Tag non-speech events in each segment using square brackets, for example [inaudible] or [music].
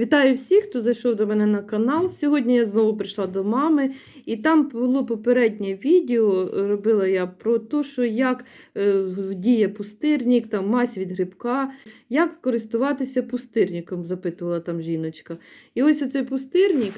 Вітаю всіх, хто зайшов до мене на канал. Сьогодні я знову прийшла до мами, і там було попереднє відео. Робила я про те, що як е, діє пустирник, там мазь від грибка, як користуватися пустирником, запитувала там жіночка. І ось оцей пустирник,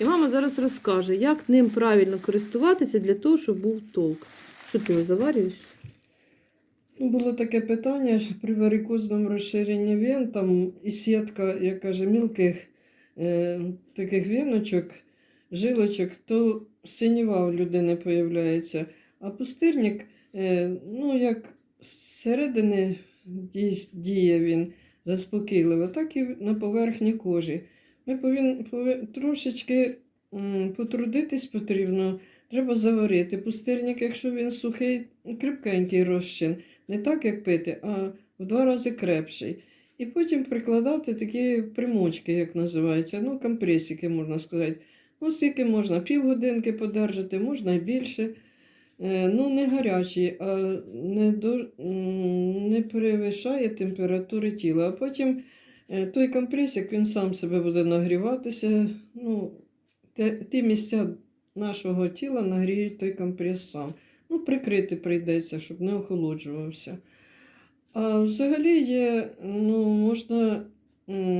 і мама зараз розкаже, як ним правильно користуватися для того, щоб був толк. Що ти його заварюєш? Було таке питання при варикозному розширенні вен, там і сітка, як каже, мілких е, таких віночок, жилочок, то синіва у людини появляється. А пустирник, е, ну, як зсередини діє він заспокійливо, так і на поверхні кожі. Ми повинні повин- трошечки м, потрудитись потрібно. Треба заварити пустирник, якщо він сухий, крепкенький розчин. Не так, як пити, а в два рази крепший. І потім прикладати такі примочки, як називається, ну, компресики, можна сказати. Ну, скільки можна, півгодинки подержати, можна і більше. Е, ну, не гарячий, а не, до, не перевищає температури тіла. А потім е, той компресик він сам себе буде нагріватися. Ну, ті місця нашого тіла нагріють той компрес сам. Ну, прикрити прийдеться, щоб не охолоджувався. А взагалі є, ну, можна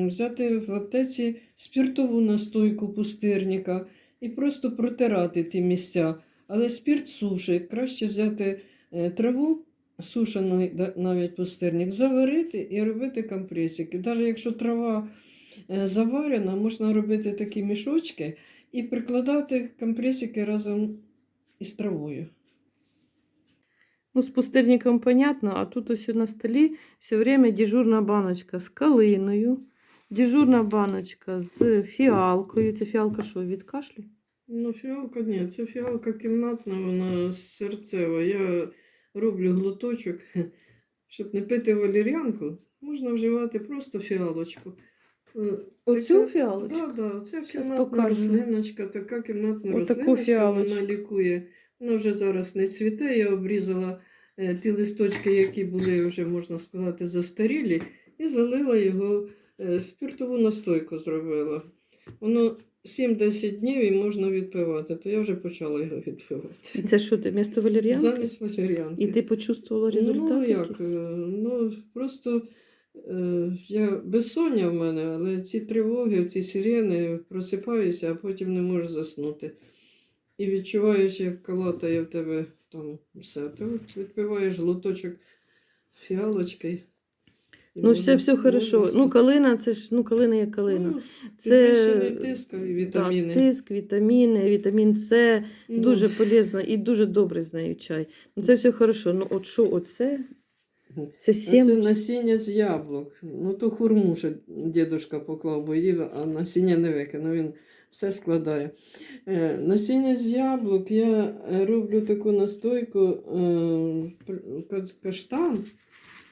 взяти в аптеці спіртову настойку пустирника і просто протирати ті місця. Але спірт сушить. Краще взяти е, траву, сушену навіть пустирник, заварити і робити компресики. Навіть якщо трава е, заварена, можна робити такі мішочки і прикладати компресики разом із травою. Ну, з пустирником понятно, а тут ось на столі все время дежурна баночка з калиною, дежурна баночка з фіалкою. Це фіалка що, від кашлю? Ну, фіалка ні, це фіалка кімнатна, вона серцева. Я роблю глоточок, [laughs] щоб не пити валеріанку, можна вживати просто фіалочку. Е, Оцю фіалочку? Да, да, це кімнатна покажемо. рослиночка, така кімнатна Отаку рослиночка, фіалочку. вона лікує. Вона вже зараз не цвіте, я обрізала е, ті листочки, які були вже, можна сказати, застарілі, і залила його, е, спиртову настойку зробила. Воно 7-10 днів і можна відпивати, то я вже почала його відпивати. Це що ти, місто валеріанки? Замість валеріанки. І ти почувствувала результат? Ну, як, якийсь? е, ну, просто е, я безсоння в мене, але ці тривоги, ці сирени, просипаюся, а потім не можу заснути. І відчуваєш, як калатає в тебе там все. Ти відпиваєш глоточок фіалочки. Ну, все, все хорошо. Ну, калина, це ж, ну, калина є калина. Ну, Це тиск вітаміни. Да, тиск, вітаміни, вітамін С, Ну, дуже полезно і дуже добре з нею чай. Ну, це все хорошо. Ну, от що оце? Це Це насіння з яблук. Ну, то хурму ще дідушка поклав, бо їв, а насіння не викинув. Він все складає. Е, насіння з яблук я роблю таку настойку е, каштан,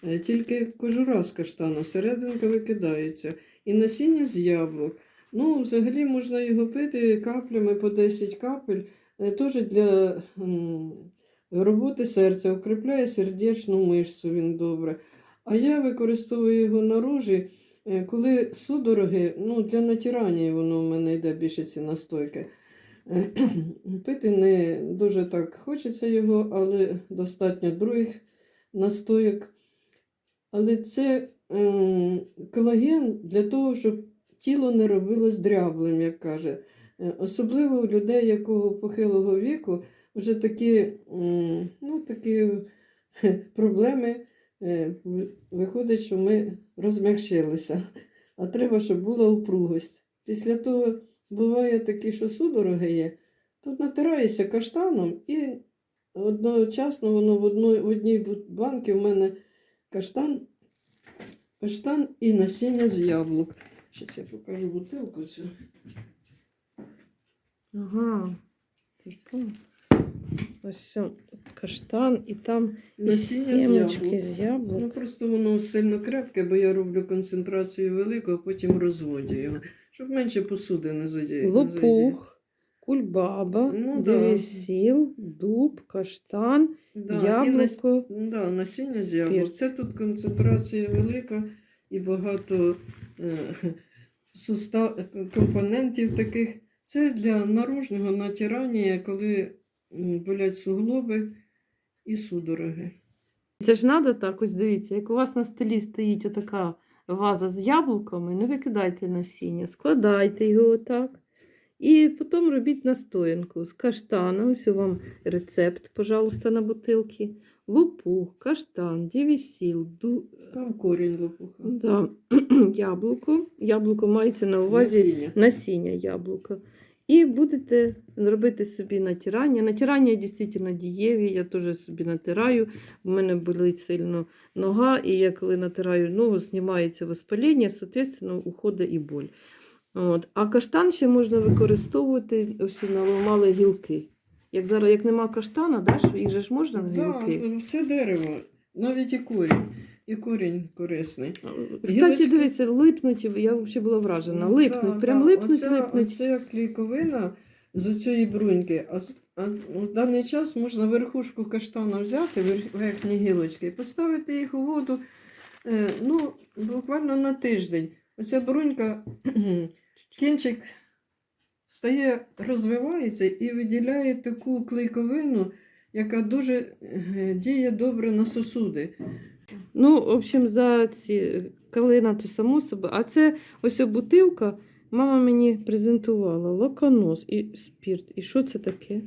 е, тільки кожура з каштану, серединка викидається. І насіння з яблук. Ну, взагалі можна його пити каплями по 10 капель. Теж для роботи серця, укріпляє сердечну мишцю він добре. А я використовую його на рожі, коли судороги, ну, для натирання воно в мене йде більше ці настойки. Е, Пити не дуже так хочеться його, але достатньо других настойок. Але це ем, колаген для того, щоб тіло не робилось дряблим, як каже. Е, Особливо у людей, якого похилого віку, вже такі, ну, такі проблеми. Е, Виходить, що ми розм'якшилися, а треба, щоб була упругость. Після того буває такі, що судороги є, тут натираєшся каштаном і одночасно воно в, одної, в одній банці в мене каштан, каштан і насіння з яблук. Зараз я покажу бутилку цю. Ага. Типу. Ось все, каштан і там і сімочки з яблук. Ну просто воно сильно крепке, бо я роблю концентрацію велику, а потім розводю його, щоб менше посуди не задіяти. Лопух, кульбаба, Ну, да. дуб, каштан, Да, і нас... яблуко. да, насіння з яблук. Це тут концентрація велика і багато е... [laughs] сустав... компонентів таких. Це для наружного натирання, коли болять суглоби і судороги. Це ж треба так, ось дивіться, як у вас на столі стоїть отака ваза з яблуками, не викидайте насіння, складайте його отак. І потім робіть настоянку з каштана. Ось у вам рецепт, пожалуйста, на бутилки. Лопух, каштан, дівісіл, ду... Там корінь лопуха. да, [clears throat] яблуко. Яблуко мається на увазі Насіння. насіння яблука. І будете робити собі натирання. Натирання дійсно дієві, я теж собі натираю. У мене болить сильно нога, і я коли натираю ногу, знімається воспаління, соответственно, уходить і боль. От. А каштан ще можна використовувати, ось наламали гілки. Як зараз, як нема каштана, да, їх же ж можна на Да, гілки. це все дерево, навіть і корінь. І корінь корисний. Кстати, дивіться, липнуть, я взагалі була вражена. Ну, Липнуть, да, прям да. липнуть, оця, липнуть. Оця клейковина з оцієї бруньки. А, а в даний час можна верхушку каштана взяти, верхні гілочки, і поставити їх у воду е, ну, буквально на тиждень. Оця брунька, кінчик стає, розвивається і виділяє таку клейковину, яка дуже е, діє добре на сосуди. Ну, в общем, за ці калина, то само собі. А це ось о бутилка. Мама мені презентувала локонос і спірт. І що це таке?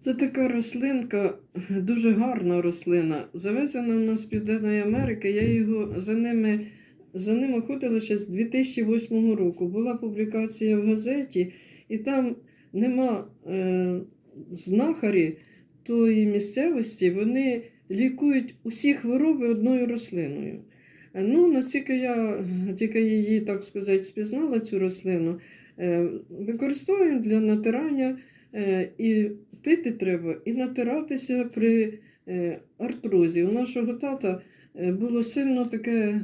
Це така рослинка, дуже гарна рослина. Завезена нас з Південної Америки. Я його за ними, за ним охотила ще з 2008 року. Була публікація в газеті, і там нема е, знахарі тої місцевості, вони лікують усі хвороби одною рослиною. Е, Ну, настільки я тільки її, так сказати, спізнала цю рослину, е, використовуємо для натирання е, і пити треба, і натиратися при артрозі. У нашого тата було сильно таке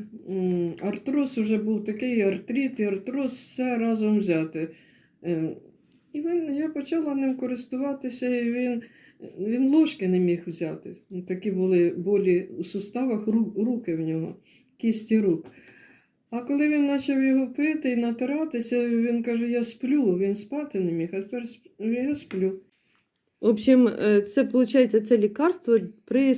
артроз, вже був такий артрит, і артроз, все разом взяти. І він, я почала ним користуватися, і він, він ложки не міг взяти. Такі були болі у суставах, руки в нього, кісті рук. А коли він почав його пити і натиратися, він каже: Я сплю, він спати не міг, а тепер я сплю. В общем, е, це виходить це лікарство при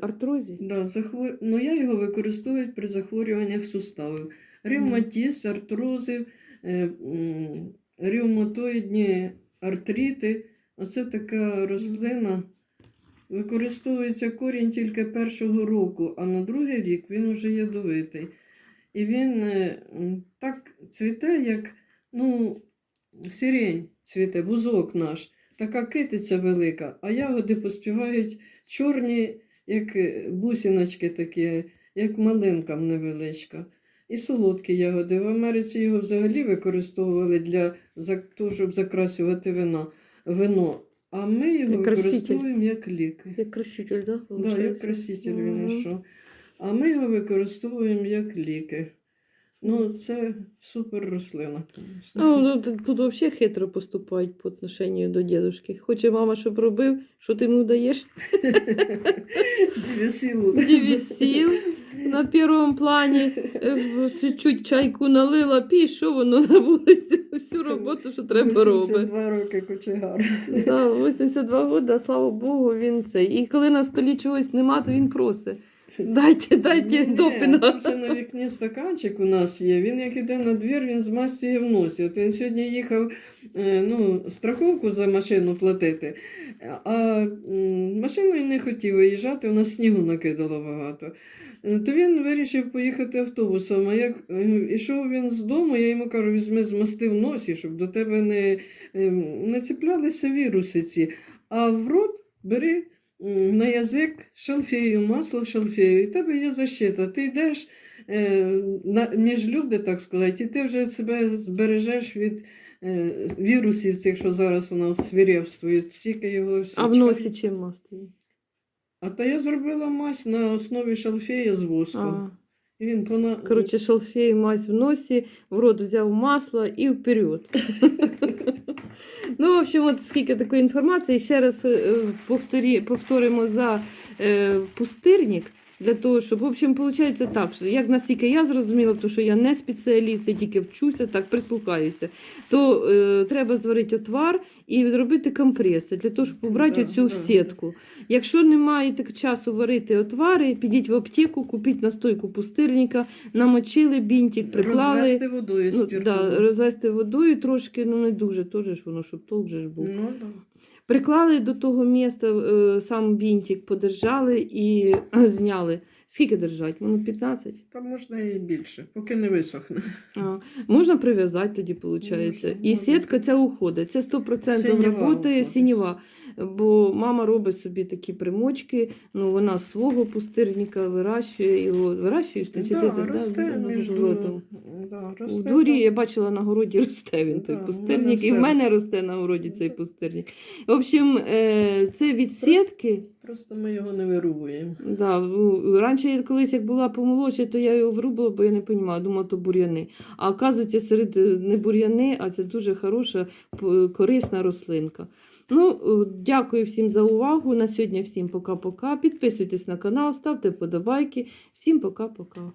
артрозі. Да, захвор... ну, я його використовую при захворюваннях суставів. Ревматіз, артрози, е, ревматоїдні артрити. Оце така рослина. Використовується корінь тільки першого року, а на другий рік він вже ядовитий. І він е, так цвіте, як ну, сирень цвіте, бузок наш. Така китиця велика, а ягоди поспівають чорні, як е, бусиночки такі, як малинка невеличка. І солодкі ягоди. В Америці його взагалі використовували для того, щоб закрасювати вино. Вино. А ми його Як використовуємо як ліки. Як краситель, да? Да, як краситель він Мгм. ішов. А ми його використовуємо як ліки. Ну, це супер рослина. А, ну, тут, тут взагалі хитро поступають по отношенню до дідушки. Хоче мама, щоб робив, що ти йому даєш? Дівесілу. Дівісіл на першому плані. е, Чуть-чуть чайку налила, пішов воно на вулицю. Всю роботу, що треба робить. 82 роки кочегар. Да, 82 роки, слава Богу, він це. І коли на столі чогось нема, то він просить. Дайте, дайте Ні, ще на вікні стаканчик у нас є. Він як іде на двір, він змастює в носі. От він сьогодні їхав е, ну, страховку за машину платити, а машиною не хотів виїжджати, у нас снігу накидало багато. Е, То він вирішив поїхати автобусом. А як е, ішов він з дому, я йому кажу, візьми змасти в носі, щоб до тебе не, е, не цеплялися віруси ці. А в рот бери на язик шалфею, масло шалфею, і тебе є защита. Ти йдеш е, між люди, так сказати, і ти вже себе збережеш від е, вірусів цих, що зараз у нас свирепствують, стільки його всі. А в носі чим масти? А то я зробила мазь на основі шалфея з воском. А, І він пона... коротше, шалфей, мазь в носі, в рот взяв масло і вперед. [laughs] Ну, в общем, от скільки такої інформації. Ще раз е, повторі, повторимо за е, пустирник. Для того, щоб, в общем, виходить так, що як наскільки я зрозуміла, тому що я не спеціаліст, я тільки вчуся, так прислухаюся, то е, треба зварити отвар і робити компреси для того, щоб побрати Да, оцю да. сітку. Якщо немає так часу варити отвари, підіть в аптеку, купіть настойку пустирника, намочили бінтик, приклали. Розвести водою Ну, да, розвести водою трошки, ну не дуже, теж воно, щоб толк же ж був. Ну, да. Приклали до того міста е, сам бінтик, подержали і [clears throat] зняли. Скільки держать? Воно 15. Там можна і більше, поки не висохне. А, можна прив'язати тоді, виходить. Можна, і можна. сітка ця уходить. Це 100% Синєва роботи, уходить. сінєва. Бо мама робить собі такі примочки, ну вона з свого пустирника вирощує його. Вирощуєш ти чи да, ти да, росте да, між городу? да, У росте там. я бачила на городі росте він той Да, пустирник, і в мене росте. на городі цей пустирник. В общем, е, це від сітки. Просто ми його не вирубуємо. Да, раніше я колись як була помолодше, то я його врубила, бо я не розуміла, думала, то бур'яни. А оказується, серед е, не бур'яни, а це дуже хороша, корисна рослинка. Ну, е, дякую всім за увагу. На сьогодні всім пока-пока. Підписуйтесь на канал, ставте вподобайки. Всім пока-пока.